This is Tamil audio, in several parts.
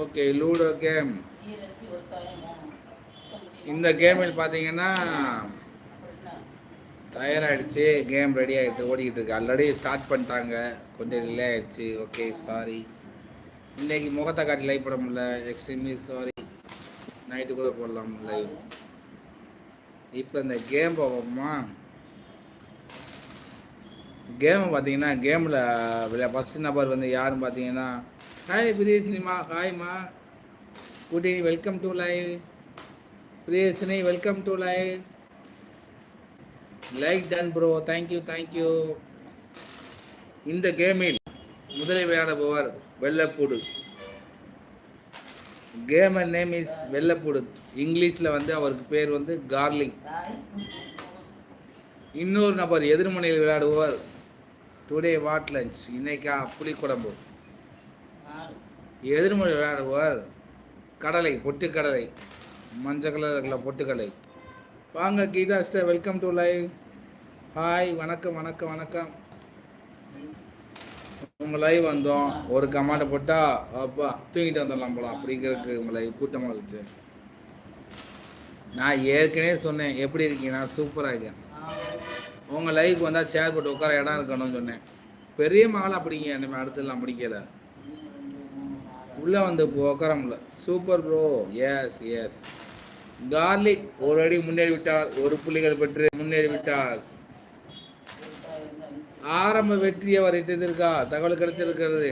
Okay ludo game. இந்த கேமில் பார்த்தீங்கன்னா தயாராகிடுச்சு கேம் ரெடி ஆகிட்டு ஓடிக்கிட்டு இருக்கு. ஆல்ரெடி ஸ்டார்ட் பண்ணிட்டாங்க. கொஞ்சம் டிலே ஆகிடுச்சு ஓகே சாரி இன்றைக்கி முகத்தை காட்டி லைவ் போட முடியல. எக்ஸ்ட்ரீம்லி சாரி நைட்டு கூட போடலாம் லைவ் இப்போ இந்த கேம் பார்ப்போமா கேம் பார்த்தீங்கன்னா கேமில் விளையா ஃபஸ்ட் நபர் வந்து யாருன்னு பார்த்தீங்கன்னா ஹாய் பிரியசினிமா ஹாய்மா good evening welcome to live பிரியசினி welcome to live like done bro thank you thank you இந்த கேமில் முதலில் விளையாடுபவர் வெள்ளப்பூடு. கேமர் நேம் இஸ் வெள்ளப்பூடு. இங்கிலீஷில் வந்து அவருக்கு பேர் வந்து கார்லிங் இன்னொரு நபர் எதிர்மனையில் விளையாடுபவர். டுடே வாட் லஞ்ச் இன்னைக்கா புளிக்குழம்பு. எதிர்மொழி விளையாடுவார் கடலை பொட்டுக்கடலை மஞ்சள் கலர் இருக்கிற பொட்டுக்கடலை. வாங்க Geetha sir welcome to live hi வணக்கம் வணக்கம் வணக்கம். உங்கள் லைவ் வந்தோம். ஒரு கமாண்டை போட்டால் அப்பா தூங்கிட்டு வந்துடலாம் போலாம் அப்படிங்கிறதுக்கு உங்கள் லைவ் கூட்டமாக இருந்துச்சு நான் ஏற்கனவே சொன்னேன் எப்படி இருக்கீங்க? நான் சூப்பராக இருக்கேன். உங்கள் லைவுக்கு வந்தால் சேர் போட்டு உட்கார இடம் இருக்கணும்னு சொன்னேன். பெரிய மகள் அப்படிங்க நம்ம அடுத்துலாம் பிடிக்கல உள்ளே வந்து இப்போ உட்கார முடியல super bro yes yes garlic ஒரு அடி முன்னேறி விட்டார் ஒரு புள்ளிகள் பெற்று முன்னேறி விட்டார் ஆரம்ப வெற்றி அவர் இட்டிருக்கா தகவல் கிடைச்சிருக்கிறது.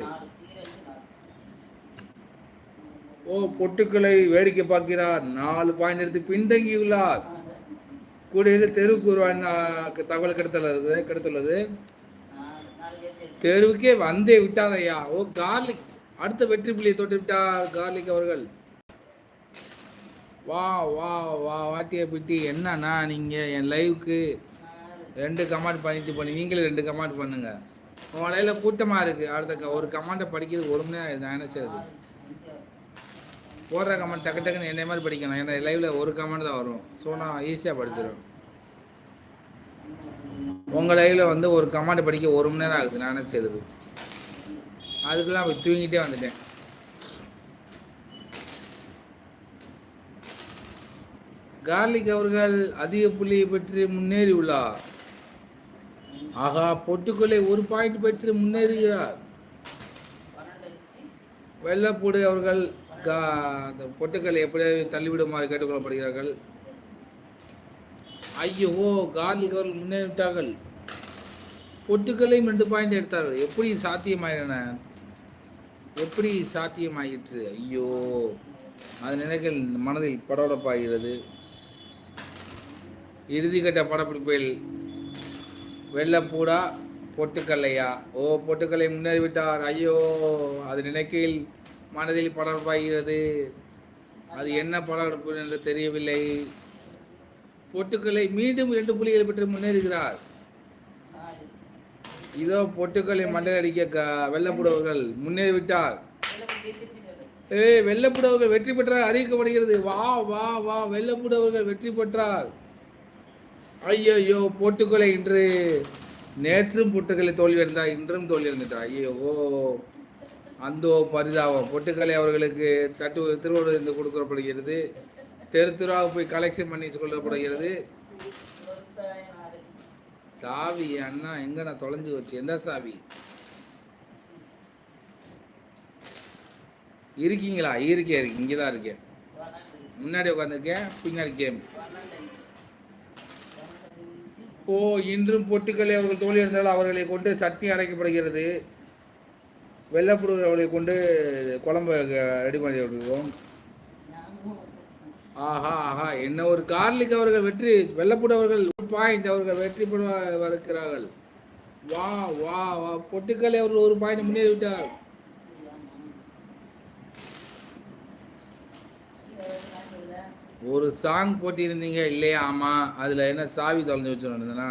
ஓ பொட்டுக்களை வேடிக்கை பார்க்கிறார். நாலு பாயிண்ட் எடுத்து பின்தங்கியுள்ளார். கூடிய தெருவுக்கு ஒரு தகவல் கிடைத்துள்ளது கிடைத்துள்ளது. தெருவுக்கே வந்தே விட்டார் ஐயா. ஓ கார்லிக் அடுத்த வெற்றி புள்ளியை தொட்டுவிட்டார் கார்லிக் அவர்கள். வா வா வா வாட்டிய பிட்டி என்னண்ணா நீங்கள் என் லைவுக்கு ரெண்டு கமெண்ட் பண்ணிட்டு பண்ணி நீங்களே ரெண்டு கமெண்ட் பண்ணுங்க. உன் லைவில் கூட்டமாக இருக்குது அடுத்த க- ஒரு கமெண்ட்டை படிக்கிறது ஒரு மணி நேரம் நான் என்ன செய்யுது போடுற கமெண்ட் டக்கு டக்குன்னு என்ன மாதிரி படிக்கணும். ஏன்னா லைவில் ஒரு கமெண்ட் தான் வரும். ஸோ நான் ஈஸியாக படிச்சிடும் உங்கள் லைவில் வந்து ஒரு கமெண்ட் படிக்க ஒரு மணி நேரம் ஆகுது. நான் என்ன செய்யுது அதுக்கெல்லாம் போய் தூங்கிட்டே வந்துட்டேன். கார்லிக் அவர்கள் அதிக புள்ளியை பெற்று முன்னேறி உள்ளார். ஆகா பொட்டுக்குள்ளே ஒரு பாயிண்ட் பெற்று முன்னேறுகிறார். வெள்ளப்பூடு அவர்கள் அந்த பொட்டுக்களை எப்படியாவது தள்ளிவிடுமாறு கேட்டுக்கொள்ளப்படுகிறார்கள்? ஐயோ கார்லிக் அவர்கள் முன்னேறிவிட்டார்கள். பொட்டுக்களையும் ரெண்டு பாயிண்ட் எடுத்தார்கள். எப்படி சாத்தியமாயின? எப்படி சாத்தியமாயிற்று? ஐயோ அது நினைக்க மனதில் படபடப்பாகிறது இறுதிக்கட்ட படப்பிடிப்பில் வெள்ளப்பூடா பொட்டுக்கல்லையா? ஓ பொட்டுக்கல்லை முன்னேறிவிட்டார் ஐயோ அது நினைக்கையில் மனதில் படப்பாகிறது அது என்ன படப்பிடிப்பு என்று தெரியவில்லை. பொட்டுக்கல்லை மீண்டும் இரண்டு புள்ளிகள் பெற்று முன்னேறுகிறார். இதோ பொட்டுக்களை மண்டல் அடிக்க க- வெள்ளப்புடவர்கள் முன்னேறிவிட்டார். ஏய் வெள்ளப்புடவர்கள் வெற்றி பெற்றார் அறிவிக்கப்படுகிறது. வா வா வா வெள்ளப்புடவர்கள் வெற்றி பெற்றார். ஐயோ போட்டுக்கொலை இன்று நேற்றும் பொட்டுக்கலை தோல்வி இருந்தார் இன்றும் தோல்வி இருந்துட்டார் ஐயோ அந்தோ பரிதாபம். பொட்டுக்கலை அவர்களுக்கு தட்டு திருவோடு இருந்து கொடுக்கப்படுகிறது. தெரு தெருவாக போய் கலெக்ஷன் பண்ணி கொள்ளப்படுகிறது சாவி அண்ணா எங்க நான் தொலைஞ்சு வச்சு எந்த சாவி? இருக்கீங்களா? இருக்கே இருக்கு. இங்கே தான் இருக்கேன் முன்னாடி உட்காந்துருக்கேன் பின்னாடி கேம் ஓ இன்றும் பொட்டுக்களை அவர்கள் தோல் இருந்தால் அவர்களை கொண்டு சட்னி அரைக்கப்படுகிறது. வெள்ளப்புடு அவர்களை கொண்டு குழம்பு ரெடி பண்ணி விடுவோம் ஆஹா ஆஹா. என்ன ஒரு கார்லிக் அவர்கள் வெற்றி வெள்ளப்புடு அவர்கள் பாயிண்ட் அவர்கள் வெற்றி பெற வருகிறார்கள். வா வா வா. பொட்டுக்கலை அவர்கள் ஒரு பாயிண்ட் முன்னேறி விட்டார். ஒரு சாங் போட்டிருந்தீங்க இல்லையா ஆமாம் அதில் என்ன சாவி தொலைஞ்சு வச்சுருந்தேன்னா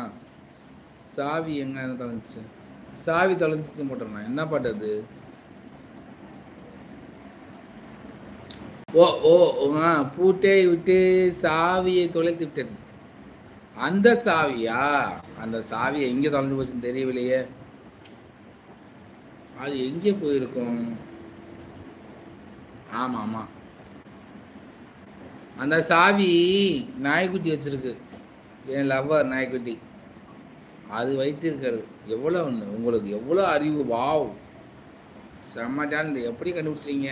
சாவி எங்கே தொலைஞ்சிச்சு? சாவி தொலைஞ்சிச்சு போட்டிருந்தேன் என்ன பாட்டு அது? ஓ ஓ ஆ பூட்டை விட்டு சாவியை தொலைத்து விட்டேன். அந்த சாவியா? அந்த சாவி எங்கே தொலைஞ்சு போச்சுன்னு தெரியவில்லையே. அது எங்கே போயிருக்கும்? ஆமாம் ஆமாம் அந்த சாவி நாய்க்குட்டி வச்சுருக்கு. என் லவ்வர் நாய்க்குட்டி. அது வைத்திருக்கிறது. எவ்வளோ ஒன்று உங்களுக்கு எவ்வளோ அறிவு? வாவ். செம்ம டேலண்ட் எப்படி கண்டுபிடிச்சீங்க?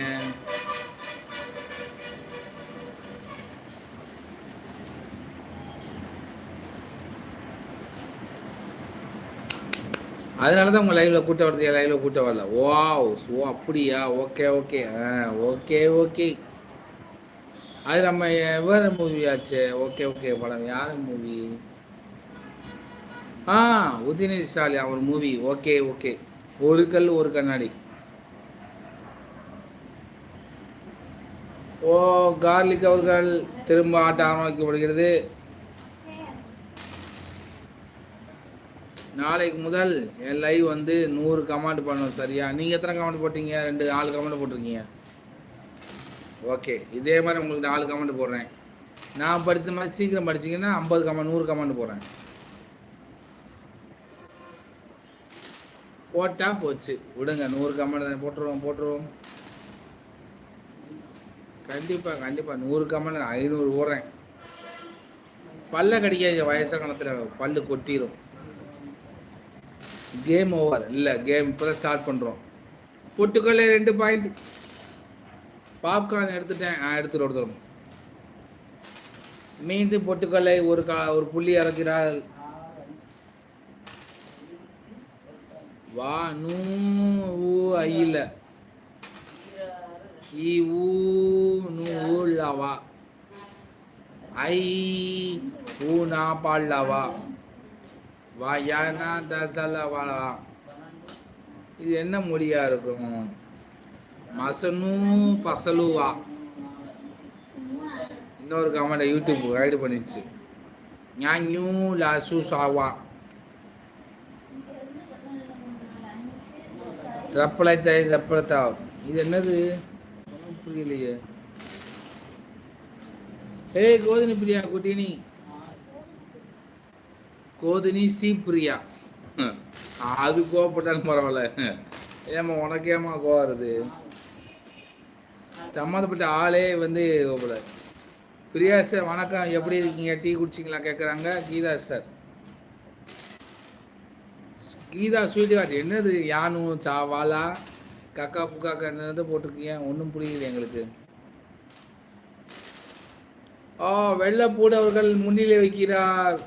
அதனால தான் உங்கள் லைவில் கூட்ட வரது லைவில் கூட்ட வரல. ஓ ஓ அப்படியா? ஓகே ஓகே ஆ ஓகே ஓகே அது நம்ம வேறு மூவி ஆச்சு. ஓகே ஓகே படம். யார் மூவி ஆ உதயநிதி ஸ்டாலின் அவர் மூவி ஓகே ஓகே ஒரு கல் ஒரு கண்ணாடி. ஓ கார்லிக் அவர்கள் திரும்ப ஆட்டம் ஆரம்பிக்கப்படுகிறது. நாளைக்கு முதல் என் லைவ் வந்து நூறு கமெண்ட் பண்ணணும் சரியா? நீங்கள் எத்தனை கமெண்ட் போட்டீங்க? ரெண்டு நாலு கமெண்ட் போட்டிருக்கீங்க. ஓகே இதே மாதிரி உங்களுக்கு நாலு கமெண்ட் போடுறேன். நான் படித்த மாதிரி சீக்கிரம் படிச்சிங்கன்னா ஐம்பது கமெண்ட் நூறு கமெண்ட் போடுறேன். போட்டா போச்சு. விடுங்க நூறு கமெண்ட் போட்டுருவோம் போட்டுருவோம். கண்டிப்பாக கண்டிப்பாக நூறு கமெண்ட் ஐநூறு போடுறேன். பல்ல கிடைக்காது வயசு காலத்தில் பல்லு கொட்டிடும் கேம் ஓவர் இல்லை கேம் இப்போ தான் ஸ்டார்ட் பண்ணுறோம் பொட்டுக்கல்ல ரெண்டு பாயிண்ட் பாப்கார்ன் எடுத்துட்டேன். எடுத்துட்டு ஒருத்தரும் மீண்டும் பொட்டுக்கல்லை ஒரு கா ஒரு புள்ளி இறக்கிறாள் வா நூ ஊ ஐயில் ஈ ஊ நூ ஊல்லவா ஐ ஊ நா பால்லவா வாயானா தசலவா இது என்ன மொழியா இருக்கும்? மசனு பசலுவா. இன்னொரு கமெண்ட் யூடியூப் கைடு பண்ணிச்சு. ஞான்யூ லாசு சாவா. ரப்பலை தாய் ரப்பலத்தா இது என்னது? புரியலையே. ஏய் கோதினி பிரியா குட்டினி. கோதினி ஸ்ரீபிரியா அது கோவப்பட்டாலும் பரவாயில்ல. ஏமா உனக்கு ஏமா கோவம் வருது? சம்மந்தப்பட்ட ஆளே வந்து கோவப்பட பிரியா சார் வணக்கம். எப்படி இருக்கீங்க? டீ குடிச்சிங்களா? கேட்குறாங்க Geetha sir. Geetha sweet card என்னது? யானு சாவாலா? கக்கா புக்காக்கா என்னது போட்டிருக்கீங்க. ஒன்றும் புரியல எங்களுக்கு. ஓ வெள்ளப்பூடு அவர்கள் முன்னிலை வைக்கிறார்.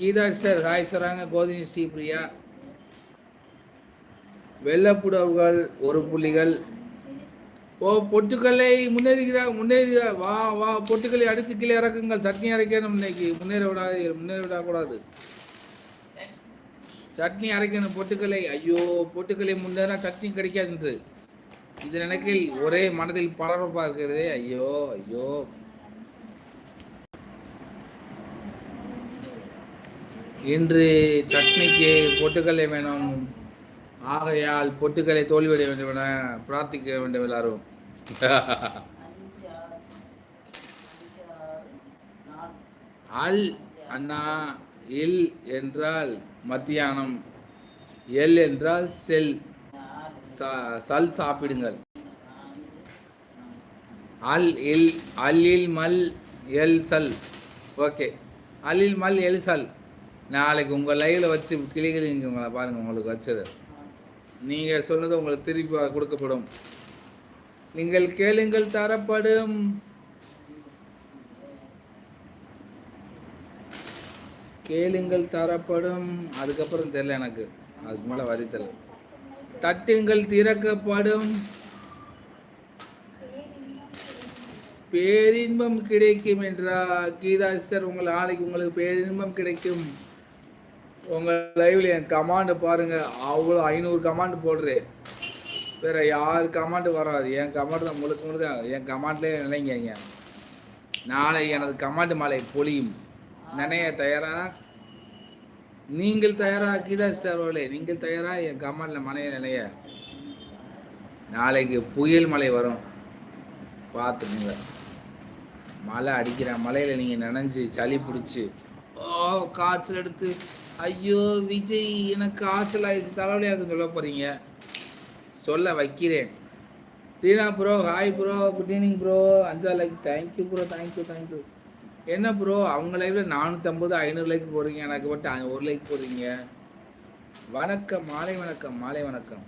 கீதா சார் ஹாய் சராங்க கோதினி ஸ்ரீபிரியா வெள்ளப்பூடு ஒரு புள்ளிகள். ஓ பொட்டுக்கல்லை முன்னேறுகிறார் முன்னேறுகிறார் வா வா பொட்டுக்கல்லை அடுத்து கீழே இறக்குங்கள். சட்னி அரைக்கணும் இன்னைக்கு. முன்னேற விடாது முன்னேற விடக்கூடாது. சட்னி அரைக்கணும் பொட்டுக்கல்லை. ஐயோ பொட்டுக்கல்லை முன்னேறா சட்னி கிடைக்காது என்று இது நினைக்கில் ஒரே மனதில் பரபரப்பாக இருக்கிறதே. ஐயோ ஐயோ. இன்று சட்னிக்கு பொட்டுக்கல்லை வேணும். ஆகையால் பொட்டுக்கல்லை தோல்வியடைய வேண்டும் என பிரார்த்திக்க வேண்டும் எல்லாரும். அல் அண்ணா இல் என்றால் மத்தியானம் எல் என்றால் செல். சல் சாப்பிடுங்கள். அல் இல் அல்லில் மல் எல் சல். ஓகே. அல்லில் மல் எல் சல். நாளைக்கு உங்கள் லைவில் வச்சு கிளிகளிங்க உங்களை பாருங்கள் உங்களுக்கு வச்சது. நீங்கள் சொன்னது உங்களுக்கு திருப்பி கொடுக்கப்படும். நீங்கள் கேளுங்கள் தரப்படும். கேளுங்கள் தரப்படும். அதுக்கப்புறம் தெரியல எனக்கு. அதுக்கு மேலே வரி தட்டுங்கள் திறக்கப்படும். பேரின்பம் கிடைக்கும் என்றா கீதாஸ்தர் உங்கள் நாளைக்கு உங்களுக்கு பேரின்பம் கிடைக்கும். உங்கள் லைவ்ல என் கமாண்டு பாருங்க. அவ்வளோ ஐநூறு கமாண்டு போடுறே. வேற யார் கமாண்டு வராது. என் கமாண்டு தான் முழுக்க முழுக்க என் கமாண்ட்லேயே நினைங்க நாளை எனது கமாண்டு மலை பொழியும். நினைய தயாரா? நீங்கள் தயாரா கீதாஸ்தர் அவர்களே நீங்கள் தயாரா? என் கமாண்டில் மனைய நினைய. நாளைக்கு புயல் மலை வரும். பார்த்துக்குங்க மழை அடிக்கிற மலையில் நீங்கள் நனைஞ்சு சளி பிடிச்சி ஓ காய்ச்சல் எடுத்து ஐயோ விஜய் எனக்கு ஆச்சல் ஆயிடுச்சு தலைவலியாதுன்னு சொல்ல போகிறீங்க சொல்ல வைக்கிறேன். Dheena bro hi bro good evening bro அஞ்சா like thank you bro thank you thank you என்ன ப்ரோ அவங்க லைஃப்பில் நானூற்றம்பது ஐநூறு லைக் போடுறீங்க. எனக்கு மட்டும் ஒரு லைக் போடுறீங்க. வணக்கம் மாலை வணக்கம் மாலை வணக்கம்.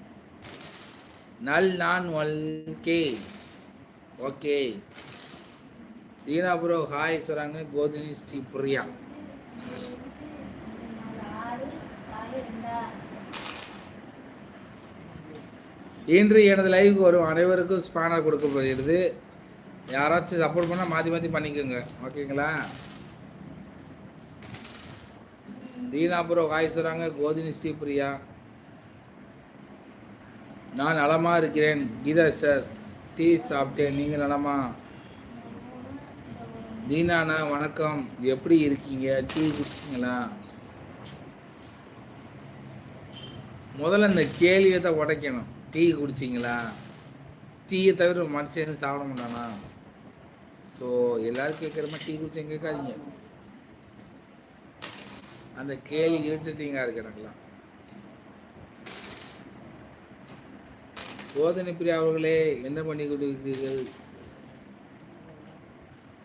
நல் நான் one K. Okay. Dheena bro hi சொல்கிறாங்க கோதினி ஸ்ரீ பிரியா. இன்று எனது லைவுக்கு வரும் அனைவருக்கும் ஸ்பானர் கொடுக்கப்படுகிறது. யாராச்சும் சப்போர்ட் பண்ணால் மாற்றி மாற்றி பண்ணிக்கோங்க. ஓகேங்களா? சீனாபுரம் காய் சொல்கிறாங்க கோதினி ஸ்ரீபிரியா. நான் நலமாக இருக்கிறேன். கீதா சார் டீ சாப்பிட்டேன். நீங்கள் நலமா? தீனாண்ணா வணக்கம். எப்படி இருக்கீங்க? டீ குடிச்சிங்களா முதல்ல இந்த கேள்வியை தான் உடைக்கணும். டீ குடிச்சிங்களா? டீயை தவிர மனுஷன் சாப்பிட மாட்டானா? ஸோ எல்லோரும் கேட்குற மாதிரி டீ குடிச்சேன் கேட்காதீங்க அந்த கேள்வி இருட்டுட்டிங்காக இருக்கு எனக்குலாம் பிரியா அவர்களே என்ன பண்ணி கொண்டிருக்கிறீர்கள்?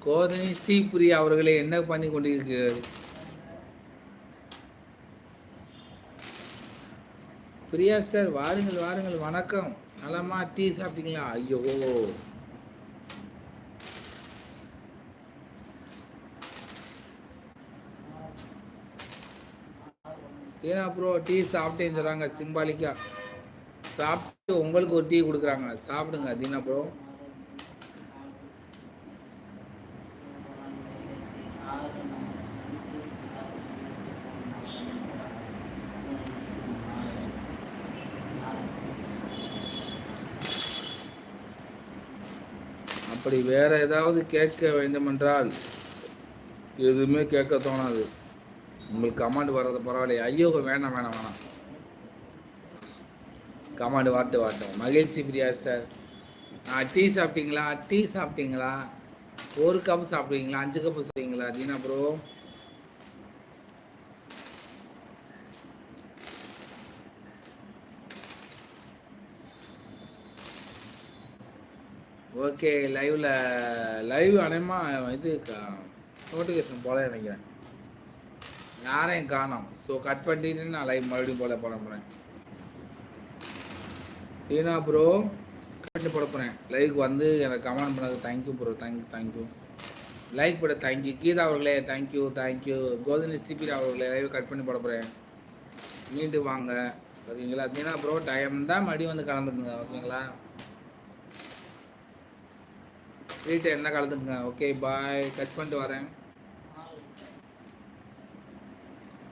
கோதனை ஸ்ரீபிரியா அவர்களே என்ன பண்ணி கொண்டிருக்கிறீர்கள்? பிரியா சார் வாருங்கள் வாருங்கள். வணக்கம். நலமா டீ சாப்பிட்டீங்களா? ஐயோ. ஏன்னா ப்ரோ டீ சாப்பிட்டேன்னு சொல்கிறாங்க சிம்பாலிக்காக சாப்பிட்டு உங்களுக்கு ஒரு டீ கொடுக்குறாங்க. சாப்பிடுங்க தீனா ப்ரோ அப்படி வேற ஏதாவது கேட்க வேண்டுமென்றால் எதுவுமே கேட்க தோணாது. உங்களுக்கு கமாண்ட் வர்றது பரவாயில்லையே. ஐயோ வேணாம் வேணாம் வேணாம். கமாண்டு வாட்டு வாட்டும் மகிழ்ச்சி பிரியா சார் டீ சாப்பிட்டீங்களா? டீ சாப்பிட்டீங்களா? ஒரு கப் சாப்பிட்றீங்களா அஞ்சு கப் சாப்பிட்டீங்களா தீனா ப்ரோ ஓகே லைவ்ல லைவ் அனைமா இது நோட்டிஃபிகேஷன் போல நினைக்கிறேன். யாரையும் காணோம். ஸோ கட் பண்ணிட்டு நான் லைவ் மறுபடியும் போல போட போகிறேன் ஏன்னா ப்ரோ கட் பண்ணி போட போகிறேன் லைவுக்கு வந்து எனக்கு கமெண்ட் பண்ணது thank you bro thank you thank you like போட தேங்க்யூ கீதா அவர்களே தேங்க்யூ தேங்க்யூ கோதினி ஸ்ரீபிரா அவர்களே லைவ் கட் பண்ணி போட போகிறேன் மீண்டு வாங்க. ஓகேங்களா தீனா ப்ரோ டைம் தான் மறுபடியும் வந்து கலந்துக்குங்க. ஓகேங்களா ஃப்ரீ டைம் தான் கலந்துக்குங்க ஓகே பாய் கட் பண்ணிட்டு வரேன்.